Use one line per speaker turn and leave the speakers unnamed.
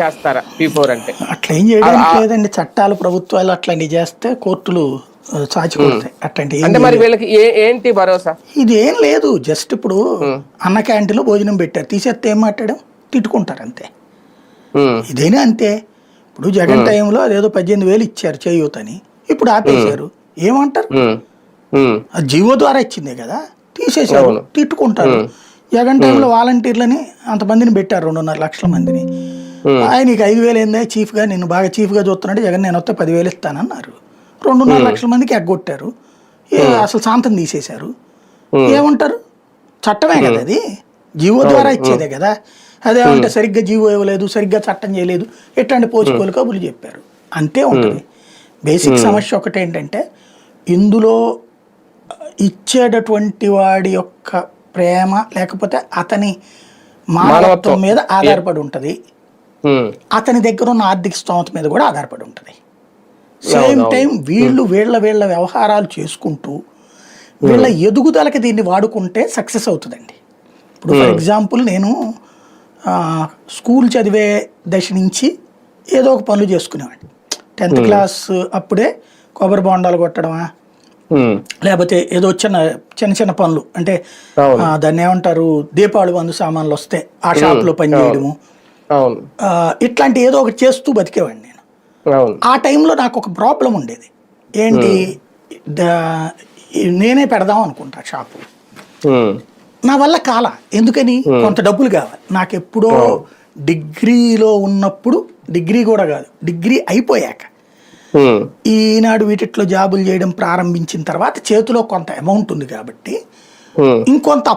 చేస్తారా? P four అంటే.
అట్లా ఏం చేయడానికి లేదండి. చట్టాలు ప్రభుత్వాలు అట్లాంటివి చేస్తే కోర్టులు అట్లాంటి
అంటే మరి వీళ్ళకి ఏంటి భరోసా?
ఇది ఏం లేదు. జస్ట్ ఇప్పుడు అన్న క్యాంటీన్లో భోజనం పెట్టారు. తీసేస్తే ఏం మాట్లాడాం? తిట్టుకుంటారు అంతే. ఇదేనా అంతే? ఇప్పుడు జగన్ టైంలో అదేదో పద్దెనిమిది వేలు ఇచ్చారు చేయూతని. ఇప్పుడు ఆపేశారు. ఏమంటారు? జీవో ద్వారా ఇచ్చిందే కదా. తీసేశారు. తిట్టుకుంటారు. జగన్ టైంలో వాలంటీర్లని అంతమందిని పెట్టారు. రెండున్నర లక్షల మందిని.
ఉమ్,
ఆయన నీకు ఐదు వేలు ఏందా? చీఫ్గా నేను బాగా చీఫ్గా చూస్తున్నాడు. జగన్ నేను వస్తే పదివేలు ఇస్తానన్నారు. రెండున్నర లక్షల మందికి ఎగ్గొట్టారు. ఏ, అసలు శాంతం తీసేశారు. ఏమంటారు? చట్టమే కదా అది. జీవో ద్వారా ఇచ్చేదే కదా. అదేమంటే సరిగ్గా జీవో ఇవ్వలేదు సరిగ్గా చట్టం చేయలేదు. ఎట్లాంటి పోచుకోలు కబులు చెప్పారు. అంతే ఉంటుంది. బేసిక్ సమస్య ఒకటి ఏంటంటే ఇందులో ఇచ్చేటటువంటి వాడి యొక్క ప్రేమ లేకపోతే అతని మానవత్వం మీద ఆధారపడి ఉంటుంది. అతని దగ్గర ఉన్న ఆర్థిక స్తోమత మీద కూడా ఆధారపడి ఉంటుంది. సేమ్ టైం వీళ్ళు వీళ్ళ వీళ్ళ వ్యవహారాలు చేసుకుంటూ వీళ్ళ ఎదుగుదలకి దీన్ని వాడుకుంటే సక్సెస్ అవుతుందండి. ఇప్పుడు ఫర్ ఎగ్జాంపుల్ నేను స్కూల్ చదివే దశ నుంచి ఏదో ఒక పనులు చేసుకునేవాడిని. టెన్త్ క్లాస్ అప్పుడే కొబ్బరి బొండాలు కొట్టడమా? లేకపోతే ఏదో చిన్న చిన్న చిన్న పనులు. అంటే దాన్ని ఏమంటారు? దీపావళి మందు సామాన్లు వస్తే ఆ షాప్లో పని చేయడము
అవును.
ఆ, ఇట్లాంటి ఏదో ఒకటి చేస్తూ బతికేవాడిని నేను. ఆ టైంలో నాకు ఒక ప్రాబ్లం ఉండేది. ఏంటి? నేనే పెడదాం అనుకుంటా షాపు. నా వల్ల కాల. ఎందుకని? కొంత డబ్బులు కావాలి. నాకు ఎప్పుడో డిగ్రీలో ఉన్నప్పుడు డిగ్రీ కూడా కాదు డిగ్రీ అయిపోయాక. ఈనాడు వీటిట్లో జాబులు చేయడం ప్రారంభించిన తర్వాత చేతిలో కొంత అమౌంట్ ఉంది కాబట్టి. ఇంకొంత